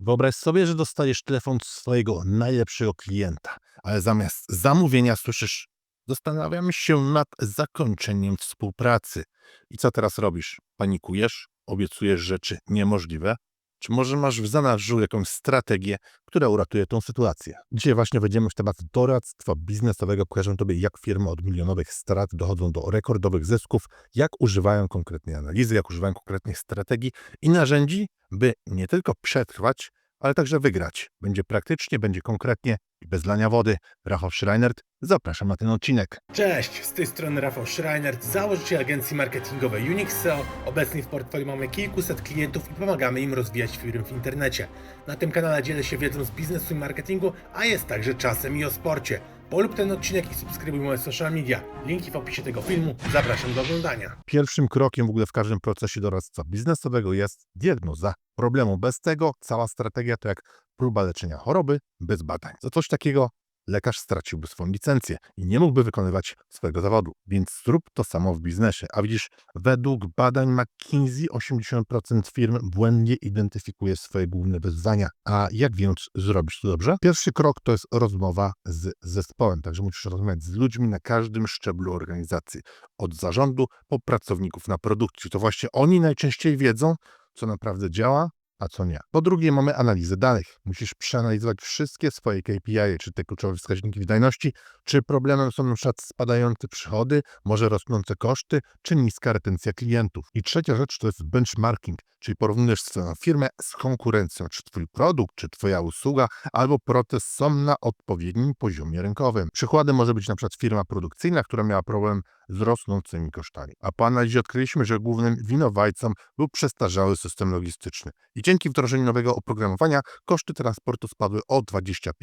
Wyobraź sobie, że dostajesz telefon swojego najlepszego klienta, ale zamiast zamówienia słyszysz Zastanawiam się nad zakończeniem współpracy. I co teraz robisz? Panikujesz? Obiecujesz rzeczy niemożliwe? Czy może masz w zanadrzu jakąś strategię, która uratuje tą sytuację? Dzisiaj właśnie wejdziemy w temat doradztwa biznesowego. Pokażę Tobie, jak firmy od milionowych strat dochodzą do rekordowych zysków, jak używają konkretnej analizy, jak używają konkretnych strategii i narzędzi, by nie tylko przetrwać, ale także wygrać. Będzie praktycznie, będzie konkretnie i bez lania wody. Rafał Schreinert, zapraszam na ten odcinek. Cześć, z tej strony Rafał Schreiner, założyciel agencji marketingowej Unix SEO. Obecnie w portfolio mamy kilkuset klientów i pomagamy im rozwijać firmy w internecie. Na tym kanale dzielę się wiedzą z biznesu i marketingu, a jest także czasem i o sporcie. Polub ten odcinek i subskrybuj moje social media. Linki w opisie tego filmu. Zapraszam do oglądania. Pierwszym krokiem w ogóle w każdym procesie doradztwa biznesowego jest diagnoza problemu. Bez tego cała strategia to jak próba leczenia choroby bez badań. Za coś takiego lekarz straciłby swoją licencję i nie mógłby wykonywać swojego zawodu. Więc zrób to samo w biznesie. A widzisz, według badań McKinsey 80% firm błędnie identyfikuje swoje główne wyzwania. A jak więc zrobić to dobrze? Pierwszy krok to jest rozmowa z zespołem. Także musisz rozmawiać z ludźmi na każdym szczeblu organizacji. Od zarządu po pracowników na produkcji. To właśnie oni najczęściej wiedzą, co naprawdę działa, a co nie. Po drugie, mamy analizę danych. Musisz przeanalizować wszystkie swoje KPI, czy te kluczowe wskaźniki wydajności, czy problemem są przykład spadające przychody, może rosnące koszty, czy niska retencja klientów. I trzecia rzecz to jest benchmarking, czyli porównujesz swoją firmę z konkurencją, czy twój produkt, czy twoja usługa, albo proces są na odpowiednim poziomie rynkowym. Przykładem może być przykład firma produkcyjna, która miała problem z rosnącymi kosztami. A po analizie odkryliśmy, że głównym winowajcą był przestarzały system logistyczny. I dzięki wdrożeniu nowego oprogramowania koszty transportu spadły o 25%,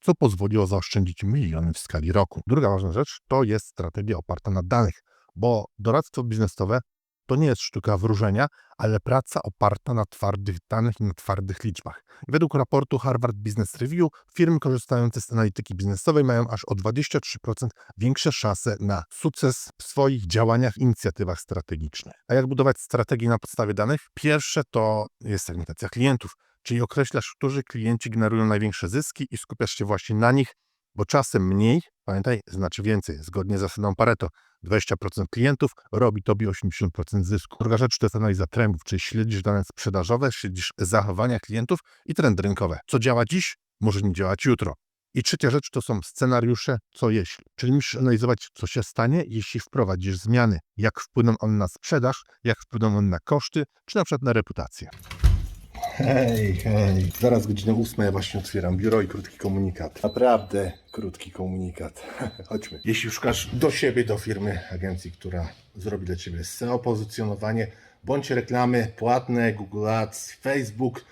co pozwoliło zaoszczędzić miliony w skali roku. Druga ważna rzecz to jest strategia oparta na danych, bo doradztwo biznesowe to nie jest sztuka wróżenia, ale praca oparta na twardych danych i na twardych liczbach. Według raportu Harvard Business Review firmy korzystające z analityki biznesowej mają aż o 23% większe szanse na sukces w swoich działaniach i inicjatywach strategicznych. A jak budować strategię na podstawie danych? Pierwsze to jest segmentacja klientów, czyli określasz, którzy klienci generują największe zyski i skupiasz się właśnie na nich, bo czasem mniej, pamiętaj, znaczy więcej. Zgodnie z zasadą Pareto, 20% klientów robi tobie 80% zysku. Druga rzecz to jest analiza trendów, czyli śledzisz dane sprzedażowe, śledzisz zachowania klientów i trendy rynkowe. Co działa dziś, może nie działać jutro. I trzecia rzecz to są scenariusze, co jeśli. Czyli musisz analizować, co się stanie, jeśli wprowadzisz zmiany. Jak wpłyną one na sprzedaż, jak wpłyną one na koszty, czy na przykład na reputację. Hej, hej. Zaraz godzinę ósma, ja właśnie otwieram biuro i krótki komunikat. Naprawdę krótki komunikat. Chodźmy. Jeśli szukasz do siebie, do firmy, agencji, która zrobi dla Ciebie SEO, pozycjonowanie, bądź reklamy płatne, Google Ads, Facebook,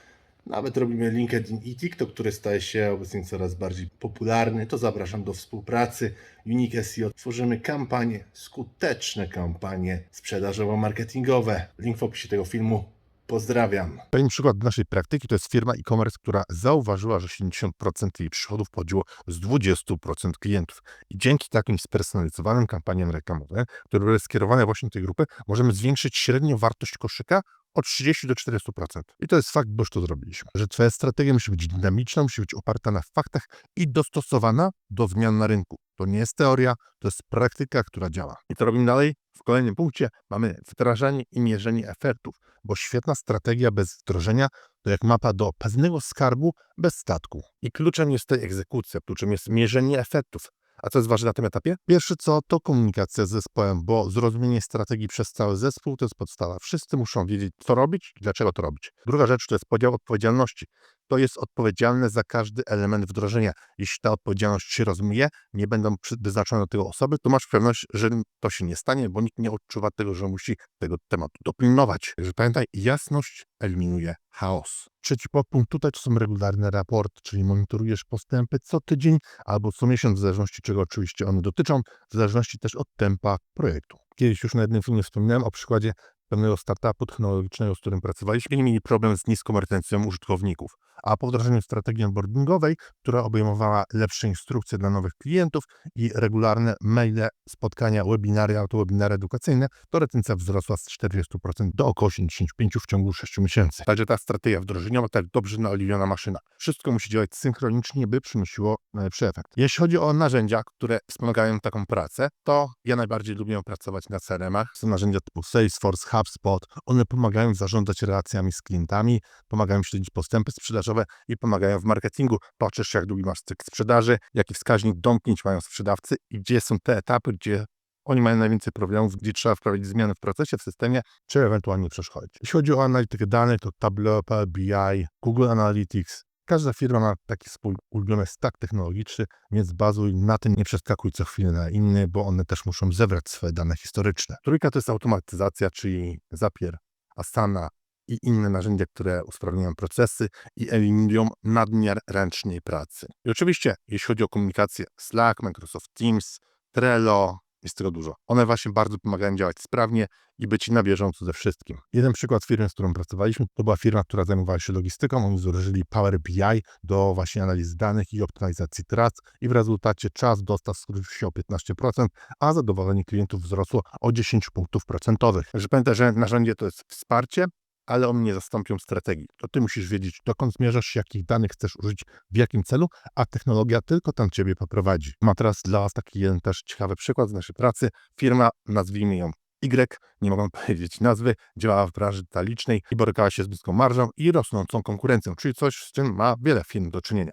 nawet robimy LinkedIn i TikTok, który staje się obecnie coraz bardziej popularny, to zapraszam do współpracy. Unique SEO. Tworzymy kampanie, skuteczne kampanie sprzedażowo-marketingowe. Link w opisie tego filmu. Pozdrawiam. Pewien przykład naszej praktyki to jest firma e-commerce, która zauważyła, że 70% jej przychodów pochodziło z 20% klientów. I dzięki takim spersonalizowanym kampaniom reklamowym, które były skierowane właśnie do tej grupy, możemy zwiększyć średnią wartość koszyka od 30 do 400%. I to jest fakt, bo już to zrobiliśmy. Że twoja strategia musi być dynamiczna, musi być oparta na faktach i dostosowana do zmian na rynku. To nie jest teoria, to jest praktyka, która działa. I co robimy dalej? W kolejnym punkcie mamy wdrażanie i mierzenie efektów, bo świetna strategia bez wdrożenia to jak mapa do pewnego skarbu bez statku. I kluczem jest tutaj egzekucja, kluczem jest mierzenie efektów. A co jest ważne na tym etapie? Pierwsze co, to komunikacja z zespołem, bo zrozumienie strategii przez cały zespół to jest podstawa. Wszyscy muszą wiedzieć, co robić i dlaczego to robić. Druga rzecz to jest podział odpowiedzialności. To jest odpowiedzialne za każdy element wdrożenia. Jeśli ta odpowiedzialność się rozmyje, nie będą wyznaczone do tego osoby, to masz pewność, że to się nie stanie, bo nikt nie odczuwa tego, że musi tego tematu dopilnować. Także pamiętaj, jasność eliminuje chaos. Trzeci podpunkt tutaj to są regularne raporty, czyli monitorujesz postępy co tydzień albo co miesiąc, w zależności czego oczywiście one dotyczą, w zależności też od tempa projektu. Kiedyś już na jednym filmie wspominałem o przykładzie pewnego startupu technologicznego, z którym pracowaliśmy, mieli problem z niską retencją użytkowników. A po wdrożeniu strategii onboardingowej, która obejmowała lepsze instrukcje dla nowych klientów i regularne maile, spotkania, webinary, autowebinary edukacyjne, to retencja wzrosła z 40% do około 85% w ciągu 6 miesięcy. Także ta strategia wdrożeniowa, tak dobrze naoliwiona maszyna. Wszystko musi działać synchronicznie, by przynosiło najlepszy efekt. Jeśli chodzi o narzędzia, które wspomagają taką pracę, to ja najbardziej lubię pracować na CRM-ach. Są narzędzia typu Salesforce, HubSpot. One pomagają zarządzać relacjami z klientami, pomagają śledzić postępy sprzedażowe i pomagają w marketingu. Patrzysz, jak długi masz cykl sprzedaży, jaki wskaźnik domknięć mają sprzedawcy i gdzie są te etapy, gdzie oni mają najwięcej problemów, gdzie trzeba wprowadzić zmiany w procesie, w systemie, czy ewentualnie przeszkodzić. Jeśli chodzi o analitykę danych, to Tableau, BI, Google Analytics. Każda firma ma taki swój ulubiony stack technologiczny, więc bazuj na tym, nie przeskakuj co chwilę na inny, bo one też muszą zebrać swoje dane historyczne. Trójka to jest automatyzacja, czyli Zapier, Asana i inne narzędzia, które usprawniają procesy i eliminują nadmiar ręcznej pracy. I oczywiście, jeśli chodzi o komunikację, Slack, Microsoft Teams, Trello, jest tego dużo. One właśnie bardzo pomagają działać sprawnie i być na bieżąco ze wszystkim. Jeden przykład firmy, z którą pracowaliśmy, to była firma, która zajmowała się logistyką. Oni zużyli Power BI do właśnie analizy danych i optymalizacji tras i w rezultacie czas dostaw skrócił się o 15%, a zadowolenie klientów wzrosło o 10 punktów procentowych. Także pamiętaj, że narzędzie to jest wsparcie, ale one nie zastąpią strategii. To ty musisz wiedzieć, dokąd zmierzasz, jakich danych chcesz użyć, w jakim celu, a technologia tylko tam ciebie poprowadzi. Mam teraz dla was taki jeden też ciekawy przykład z naszej pracy. Firma, nazwijmy ją Y, nie mogę powiedzieć nazwy, działała w branży detalicznej i borykała się z niską marżą i rosnącą konkurencją, czyli coś, z czym ma wiele firm do czynienia.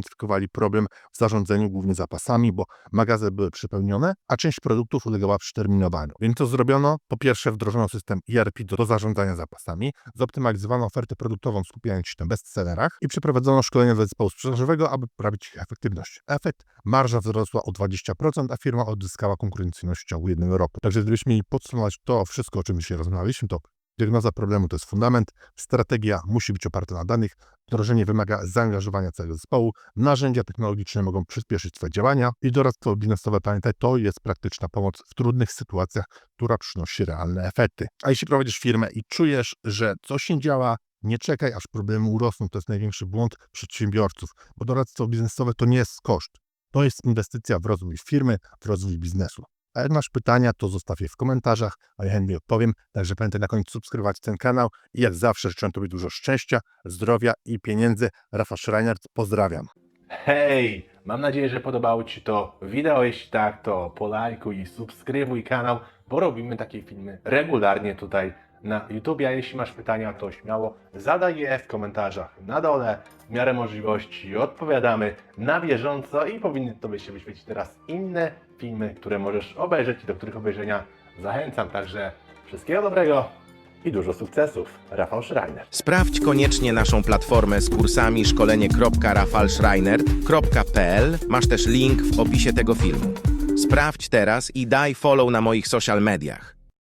identyfikowali problem w zarządzaniu głównie zapasami, bo magazyny były przepełnione, a część produktów ulegała przeterminowaniu. Więc to zrobiono. Po pierwsze wdrożono system ERP do, do zarządzania zapasami, zoptymalizowano ofertę produktową skupiając się na bestsellerach i przeprowadzono szkolenia dla zespołu sprzedażowego, aby poprawić ich efektywność. Efekt, marża wzrosła o 20%, a firma odzyskała konkurencyjność w ciągu jednego roku. Także gdybyśmy mieli podsumować to wszystko, o czym dzisiaj rozmawialiśmy, to Diagnoza problemu to jest fundament, strategia musi być oparta na danych, wdrożenie wymaga zaangażowania całego zespołu, narzędzia technologiczne mogą przyspieszyć Twoje działania i doradztwo biznesowe, pamiętaj, to jest praktyczna pomoc w trudnych sytuacjach, która przynosi realne efekty. A jeśli prowadzisz firmę i czujesz, że coś nie działa, nie czekaj, aż problemy urosną. To jest największy błąd przedsiębiorców, bo doradztwo biznesowe to nie jest koszt. To jest inwestycja w rozwój firmy, w rozwój biznesu. A jak masz pytania, to zostaw je w komentarzach, a ja chętnie odpowiem. Także pamiętaj na końcu subskrybować ten kanał i jak zawsze życzę Tobie dużo szczęścia, zdrowia i pieniędzy. Rafa Schreiner, pozdrawiam. Hej! Mam nadzieję, że podobało Ci to wideo. Jeśli tak, to polajkuj i subskrybuj kanał, bo robimy takie filmy regularnie tutaj na YouTube. A jeśli masz pytania, to śmiało zadaj je w komentarzach na dole. W miarę możliwości odpowiadamy na bieżąco i powinny Tobie się wyświecić teraz inne filmy, które możesz obejrzeć i do których obejrzenia zachęcam. Także wszystkiego dobrego i dużo sukcesów. Rafał Schreiner. Sprawdź koniecznie naszą platformę z kursami szkolenie.rafalschreiner.pl. Masz też link w opisie tego filmu. Sprawdź teraz i daj follow na moich social mediach.